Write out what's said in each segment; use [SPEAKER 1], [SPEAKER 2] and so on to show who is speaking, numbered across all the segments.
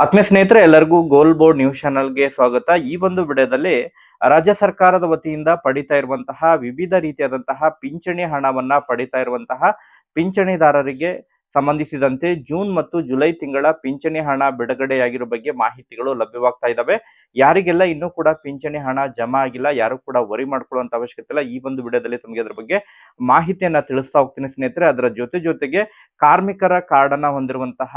[SPEAKER 1] ಆತ್ಮೀಯ ಸ್ನೇಹಿತರೆ, ಎಲ್ಲರಿಗೂ ಗೋಲ್ ಬೋರ್ಡ್ ನ್ಯೂಸ್ ಚಾನಲ್ಗೆ ಸ್ವಾಗತ. ಈ ಒಂದು ವಿಡಿಯೋದಲ್ಲಿ ರಾಜ್ಯ ಸರ್ಕಾರದ ವತಿಯಿಂದ ಪಡಿತಾ ಇರುವಂತಹ ವಿವಿಧ ರೀತಿಯಾದಂತಹ ಪಿಂಚಣಿ ಹಣವನ್ನ ಪಡಿತಾ ಇರುವಂತಹ ಪಿಂಚಣಿದಾರರಿಗೆ ಸಂಬಂಧಿಸಿದಂತೆ ಜೂನ್ ಮತ್ತು ಜುಲೈ ತಿಂಗಳ ಪಿಂಚಣಿ ಹಣ ಬಿಡುಗಡೆಯಾಗಿರೋ ಬಗ್ಗೆ ಮಾಹಿತಿಗಳು ಲಭ್ಯವಾಗ್ತಾ ಇದ್ದಾವೆ ಯಾರಿಗೆಲ್ಲ ಇನ್ನೂ ಕೂಡ ಪಿಂಚಣಿ ಹಣ ಜಮಾ ಆಗಿಲ್ಲ, ಯಾರು ಕೂಡ ವರಿ ಮಾಡ್ಕೊಳ್ಳುವಂತ ಅವಶ್ಯಕತೆ ಇಲ್ಲ, ಈ ಒಂದು ವಿಡಿಯೋದಲ್ಲಿ ತಮಗೆ ಅದರ ಬಗ್ಗೆ ಮಾಹಿತಿಯನ್ನ ತಿಳಿಸ್ತಾ ಹೋಗ್ತೀನಿ ಸ್ನೇಹಿತರೆ. ಅದರ ಜೊತೆ ಜೊತೆಗೆ ಕಾರ್ಮಿಕರ ಕಾರ್ಡ್ ಅನ್ನ ಹೊಂದಿರುವಂತಹ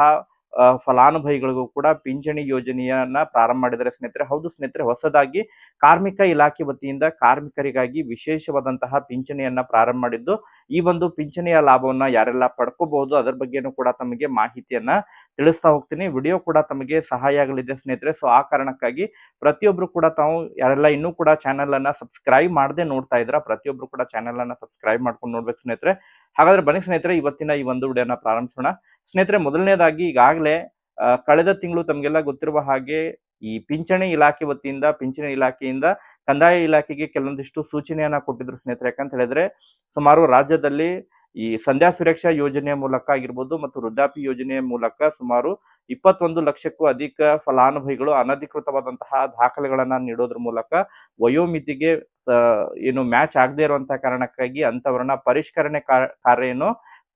[SPEAKER 1] ಫಲಾನುಭವಿಗಳಿಗೂ ಕೂಡ ಪಿಂಚಣಿ ಯೋಜನೆಯನ್ನ ಪ್ರಾರಂಭ ಮಾಡಿದರೆ ಸ್ನೇಹಿತರೆ, ಹೌದು ಸ್ನೇಹಿತರೆ, ಹೊಸದಾಗಿ ಕಾರ್ಮಿಕ ಇಲಾಖೆ ವತಿಯಿಂದ ಕಾರ್ಮಿಕರಿಗಾಗಿ ವಿಶೇಷವಾದಂತಹ ಪಿಂಚಣಿಯನ್ನ ಪ್ರಾರಂಭ ಮಾಡಿದ್ದು, ಈ ಒಂದು ಪಿಂಚಣಿಯ ಲಾಭವನ್ನ ಯಾರೆಲ್ಲ ಪಡ್ಕೋಬಹುದು, ಅದರ ಬಗ್ಗೆನೂ ಕೂಡ ತಮಗೆ ಮಾಹಿತಿಯನ್ನ ತಿಳಿಸ್ತಾ ಹೋಗ್ತೀನಿ. ವಿಡಿಯೋ ಕೂಡ ತಮಗೆ ಸಹಾಯ ಆಗಲಿದೆ ಸ್ನೇಹಿತರೆ. ಸೊ, ಆ ಕಾರಣಕ್ಕಾಗಿ ಪ್ರತಿಯೊಬ್ರು ಕೂಡ ತಾವು ಯಾರೆಲ್ಲ ಇನ್ನೂ ಕೂಡ ಚಾನೆಲ್ ಅನ್ನ ಸಬ್ಸ್ಕ್ರೈಬ್ ಮಾಡದೆ ನೋಡ್ತಾ ಇದ್ರ, ಪ್ರತಿಯೊಬ್ರು ಕೂಡ ಚಾನೆಲ್ ಅನ್ನ ಸಬ್ಸ್ಕ್ರೈಬ್ ಮಾಡ್ಕೊಂಡು ನೋಡ್ಬೇಕು ಸ್ನೇಹಿತರೆ. ಹಾಗಾದ್ರೆ ಬನ್ನಿ ಸ್ನೇಹಿತರೆ, ಇವತ್ತಿನ ಈ ಒಂದು ವಿಡಿಯೋನ ಪ್ರಾರಂಭಿಸೋಣ. ಸ್ನೇಹಿತರೆ, ಮೊದಲನೇದಾಗಿ ಈಗಾಗಲೇ ಆ, ಕಳೆದ ತಿಂಗಳು ತಮಗೆಲ್ಲ ಗೊತ್ತಿರುವ ಹಾಗೆ ಈ ಪಿಂಚಣಿ ಇಲಾಖೆ ವತಿಯಿಂದ ಪಿಂಚಣಿ ಇಲಾಖೆಯಿಂದ ಕಂದಾಯ ಇಲಾಖೆಗೆ ಕೆಲವೊಂದಿಷ್ಟು ಸೂಚನೆಯನ್ನ ಕೊಟ್ಟಿದ್ರು ಸ್ನೇಹಿತರೆ. ಯಾಕಂತ ಹೇಳಿದ್ರೆ ಸುಮಾರು ರಾಜ್ಯದಲ್ಲಿ ಈ ಸಂಧ್ಯಾ ಸುರಕ್ಷಾ ಯೋಜನೆಯ ಮೂಲಕ ಆಗಿರ್ಬೋದು ಮತ್ತು ವೃದ್ಧಾಪಿ ಯೋಜನೆಯ ಮೂಲಕ ಸುಮಾರು ಇಪ್ಪತ್ತೊಂದು ಲಕ್ಷಕ್ಕೂ ಅಧಿಕ ಫಲಾನುಭವಿಗಳು ಅನಧಿಕೃತವಾದಂತಹ ದಾಖಲೆಗಳನ್ನ ನೀಡೋದ್ರ ಮೂಲಕ ವಯೋಮಿತಿಗೆ ಏನು ಮ್ಯಾಚ್ ಆಗದೆ ಇರುವಂತಹ ಕಾರಣಕ್ಕಾಗಿ ಅಂತವರನ್ನ ಪರಿಷ್ಕರಣೆ ಕಾರ್ಯ ಏನು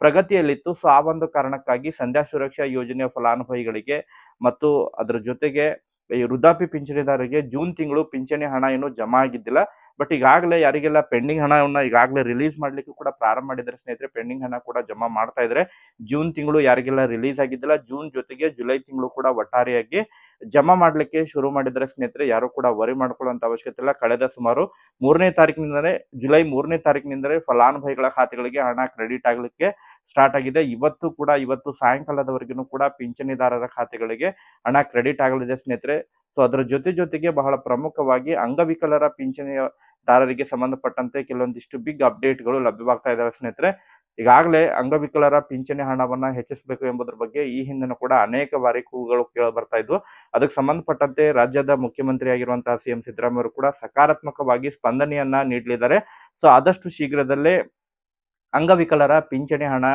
[SPEAKER 1] ಪ್ರಗತಿಯಲ್ಲಿತ್ತು. ಸೊ ಆ ಒಂದು ಕಾರಣಕ್ಕಾಗಿ ಸಂಧ್ಯಾ ಸುರಕ್ಷಾ ಯೋಜನೆಯ ಫಲಾನುಭವಿಗಳಿಗೆ ಮತ್ತು ಅದರ ಜೊತೆಗೆ ಈ ವೃದ್ಧಾಪಿ ಪಿಂಚಣಿದಾರರಿಗೆ ಜೂನ್ ತಿಂಗಳು ಪಿಂಚಣಿ ಹಣ ಏನು ಜಮಾ ಆಗಿದ್ದಿಲ್ಲ. ಬಟ್ ಈಗಾಗಲೇ ಯಾರಿಗೆಲ್ಲ ಪೆಂಡಿಂಗ್ ಹಣವನ್ನು ಈಗಾಗಲೇ ರಿಲೀಸ್ ಮಾಡಲಿಕ್ಕೂ ಕೂಡ ಪ್ರಾರಂಭ ಮಾಡಿದ್ದಾರೆ ಸ್ನೇಹಿತರೆ, ಪೆಂಡಿಂಗ್ ಹಣ ಕೂಡ ಜಮಾ ಮಾಡ್ತಾ ಇದ್ದಾರೆ. ಜೂನ್ ತಿಂಗಳು ಯಾರಿಗೆಲ್ಲ ರಿಲೀಸ್ ಆಗಿದ್ದಿಲ್ಲ, ಜೂನ್ ಜೊತೆಗೆ ಜುಲೈ ತಿಂಗಳು ಕೂಡ ಒಟ್ಟಾರೆಯಾಗಿ ಜಮಾ ಮಾಡಲಿಕ್ಕೆ ಶುರು ಮಾಡಿದ್ದಾರೆ ಸ್ನೇಹಿತರೆ. ಯಾರು ಕೂಡ ವರಿ ಮಾಡ್ಕೊಳ್ಳುವಂಥ ಅವಶ್ಯಕತೆ ಇಲ್ಲ. ಕಳೆದ ಸುಮಾರು ಮೂರನೇ ತಾರೀಕಿನಿಂದಲೇ ಜುಲೈ ಮೂರನೇ ತಾರೀಕಿನಿಂದಲೇ ಫಲಾನುಭವಿಗಳ ಖಾತೆಗಳಿಗೆ ಹಣ ಕ್ರೆಡಿಟ್ ಆಗಲಿಕ್ಕೆ ಸ್ಟಾರ್ಟ್ ಆಗಿದೆ. ಇವತ್ತು ಕೂಡ, ಇವತ್ತು ಸಾಯಂಕಾಲದವರೆಗೂ ಕೂಡ ಪಿಂಚಣಿದಾರರ ಖಾತೆಗಳಿಗೆ ಹಣ ಕ್ರೆಡಿಟ್ ಆಗಲಿದೆ ಸ್ನೇಹಿತರೆ. ಸೊ, ಅದರ ಜೊತೆ ಜೊತೆಗೆ ಬಹಳ ಪ್ರಮುಖವಾಗಿ ಅಂಗವಿಕಲರ ಪಿಂಚಣಿದಾರರಿಗೆ ಸಂಬಂಧಪಟ್ಟಂತೆ ಕೆಲವೊಂದಿಷ್ಟು ಬಿಗ್ ಅಪ್ಡೇಟ್ಗಳು ಲಭ್ಯವಾಗ್ತಾ ಇದ್ದಾವೆ ಸ್ನೇಹಿತರೆ. ಈಗಾಗಲೇ ಅಂಗವಿಕಲರ ಪಿಂಚಣಿ ಹಣವನ್ನು ಹೆಚ್ಚಿಸಬೇಕು ಎಂಬುದರ ಬಗ್ಗೆ ಈ ಹಿಂದಿನ ಕೂಡ ಅನೇಕ ಬಾರಿ ಕೂಗುಗಳು ಕೇಳಿ ಬರ್ತಾ ಇದ್ವು. ಅದಕ್ಕೆ ಸಂಬಂಧಪಟ್ಟಂತೆ ರಾಜ್ಯದ ಮುಖ್ಯಮಂತ್ರಿ ಆಗಿರುವಂತಹ ಸಿ ಎಂ ಸಿದ್ದರಾಮಯ್ಯ ಕೂಡ ಸಕಾರಾತ್ಮಕವಾಗಿ ಸ್ಪಂದನೆಯನ್ನ ನೀಡಲಿದ್ದಾರೆ. ಸೊ, ಆದಷ್ಟು ಶೀಘ್ರದಲ್ಲೇ ಅಂಗವಿಕಲರ ಪಿಂಚಣಿ ಹಣ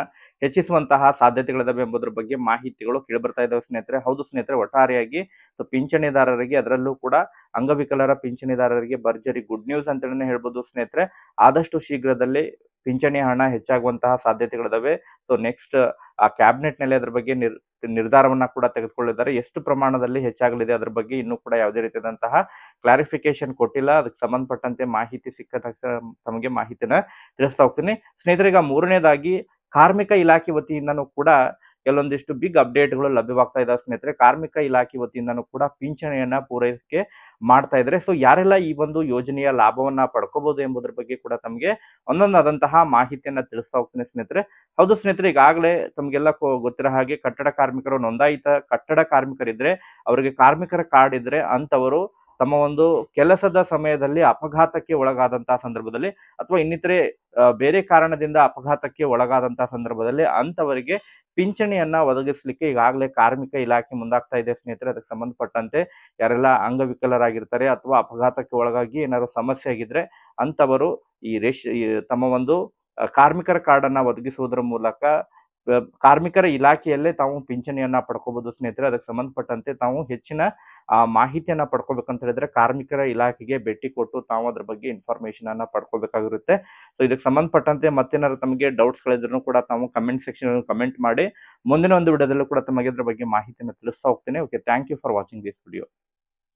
[SPEAKER 1] ಹೆಚ್ಚಿಸುವಂತಹ ಸಾಧ್ಯತೆಗಳಿದಾವೆ ಎಂಬುದರ ಬಗ್ಗೆ ಮಾಹಿತಿಗಳು ಕೇಳಿಬರ್ತಾ ಇದ್ದಾವೆ ಸ್ನೇಹಿತರೆ. ಹೌದು ಸ್ನೇಹಿತರೆ, ಒಟ್ಟಾರೆಯಾಗಿ ಸೊ ಪಿಂಚಣಿದಾರರಿಗೆ ಅದರಲ್ಲೂ ಕೂಡ ಅಂಗವಿಕಲರ ಪಿಂಚಣಿದಾರರಿಗೆ ಭರ್ಜರಿ ಗುಡ್ ನ್ಯೂಸ್ ಅಂತಲೇ ಹೇಳ್ಬೋದು ಸ್ನೇಹಿತರೆ. ಆದಷ್ಟು ಶೀಘ್ರದಲ್ಲಿ ಪಿಂಚಣಿ ಹಣ ಹೆಚ್ಚಾಗುವಂತಹ ಸಾಧ್ಯತೆಗಳಿದಾವೆ. ಸೊ ನೆಕ್ಸ್ಟ್ ಆ ಕ್ಯಾಬಿನೆಟ್ನಲ್ಲಿ ಅದ್ರ ಬಗ್ಗೆ ನಿರ್, ನಿರ್ಧಾರವನ್ನ ಕೂಡ ತೆಗೆದುಕೊಳ್ಳಿದ್ದಾರೆ. ಎಷ್ಟು ಪ್ರಮಾಣದಲ್ಲಿ ಹೆಚ್ಚಾಗಲಿದೆ ಅದ್ರ ಬಗ್ಗೆ ಇನ್ನೂ ಕೂಡ ಯಾವುದೇ ರೀತಿಯಾದಂತಹ ಕ್ಲಾರಿಫಿಕೇಶನ್ ಕೊಟ್ಟಿಲ್ಲ. ಅದಕ್ಕೆ ಸಂಬಂಧಪಟ್ಟಂತೆ ಮಾಹಿತಿ ಸಿಕ್ಕ ತಮಗೆ ಮಾಹಿತಿನ ತಿಳಿಸ್ತಾ ಹೋಗ್ತೀನಿ. ಈಗ ಮೂರನೇದಾಗಿ ಕಾರ್ಮಿಕ ಇಲಾಖೆ ವತಿಯಿಂದನೂ ಕೂಡ ಕೆಲವೊಂದಿಷ್ಟು ಬಿಗ್ ಅಪ್ಡೇಟ್ಗಳು ಲಭ್ಯವಾಗ್ತಾ ಇದಾವೆ ಸ್ನೇಹಿತರೆ. ಕಾರ್ಮಿಕ ಇಲಾಖೆ ವತಿಯಿಂದನೂ ಕೂಡ ಪಿಂಚಣಿಯನ್ನ ಪೂರೈಕೆ ಮಾಡ್ತಾ ಇದ್ದಾರೆ ಸೊ ಯಾರೆಲ್ಲ ಈ ಒಂದು ಯೋಜನೆಯ ಲಾಭವನ್ನ ಪಡ್ಕೋಬಹುದು ಎಂಬುದರ ಬಗ್ಗೆ ಕೂಡ ತಮಗೆ ಒಂದೊಂದಾದಂತಹ ಮಾಹಿತಿಯನ್ನ ತಿಳಿಸ್ತಾ ಹೋಗ್ತೀನಿ ಸ್ನೇಹಿತರೆ. ಹೌದು ಸ್ನೇಹಿತರೆ, ಈಗಾಗಲೇ ತಮಗೆಲ್ಲ ಗೊತ್ತಿರೋ ಹಾಗೆ ಕಟ್ಟಡ ಕಾರ್ಮಿಕರು ನೋಂದಾಯಿತ ಕಟ್ಟಡ ಕಾರ್ಮಿಕರಿದ್ರೆ, ಅವರಿಗೆ ಕಾರ್ಮಿಕರ ಕಾರ್ಡ್ ಇದ್ರೆ ಅಂತವರು ತಮ್ಮ ಒಂದು ಕೆಲಸದ ಸಮಯದಲ್ಲಿ ಅಪಘಾತಕ್ಕೆ ಒಳಗಾದಂತಹ ಸಂದರ್ಭದಲ್ಲಿ ಅಥವಾ ಇನ್ನಿತರೆ ಬೇರೆ ಕಾರಣದಿಂದ ಅಪಘಾತಕ್ಕೆ ಒಳಗಾದಂತಹ ಸಂದರ್ಭದಲ್ಲಿ ಅಂತವರಿಗೆ ಪಿಂಚಣಿಯನ್ನ ಒದಗಿಸ್ಲಿಕ್ಕೆ ಈಗಾಗಲೇ ಕಾರ್ಮಿಕ ಇಲಾಖೆ ಮುಂದಾಗ್ತಾ ಇದೆ ಸ್ನೇಹಿತರೆ. ಅದಕ್ಕೆ ಸಂಬಂಧಪಟ್ಟಂತೆ ಯಾರೆಲ್ಲ ಅಂಗವಿಕಲರಾಗಿರ್ತಾರೆ ಅಥವಾ ಅಪಘಾತಕ್ಕೆ ಒಳಗಾಗಿ ಏನಾದ್ರು ಸಮಸ್ಯೆ ಆಗಿದ್ರೆ ಅಂತವರು ಈ ರೇಷ್ ತಮ್ಮ ಒಂದು ಕಾರ್ಮಿಕರ ಕಾರ್ಡ್ ಅನ್ನ ಒದಗಿಸುವುದರ ಮೂಲಕ ಕಾರ್ಮಿಕರ ಇಲಾಖೆಯಲ್ಲೇ ತಾವು ಪಿಂಚಣಿಯನ್ನ ಪಡ್ಕೋಬಹುದು ಸ್ನೇಹಿತರೆ. ಅದಕ್ಕೆ ಸಂಬಂಧಪಟ್ಟಂತೆ ತಾವು ಹೆಚ್ಚಿನ ಮಾಹಿತಿಯನ್ನು ಪಡ್ಕೋಬೇಕಂತ ಹೇಳಿದ್ರೆ ಕಾರ್ಮಿಕರ ಇಲಾಖೆಗೆ ಭೇಟಿ ಕೊಟ್ಟು ತಾವು ಅದ್ರ ಬಗ್ಗೆ ಇನ್ಫಾರ್ಮೇಶನ್ ಅನ್ನ ಪಡ್ಕೋಬೇಕಾಗಿರುತ್ತೆ. ಸೊ ಇದಕ್ಕೆ ಸಂಬಂಧಪಟ್ಟಂತೆ ಮತ್ತೇನಾದ್ರು ತಮಗೆ ಡೌಟ್ಸ್ ಗಳಿದ್ರು ಕೂಡ ತಾವು ಕಮೆಂಟ್ ಸೆಕ್ಷನ್ ಕಮೆಂಟ್ ಮಾಡಿ, ಮುಂದಿನ ಒಂದು ವಿಡಿಯೋದಲ್ಲೂ ಕೂಡ ತಮಗೆ ಇದ್ರ ಬಗ್ಗೆ ಮಾಹಿತಿಯನ್ನು ತಿಳಿಸ್ತಾ ಹೋಗ್ತೇನೆ. Okay thank you for watching this video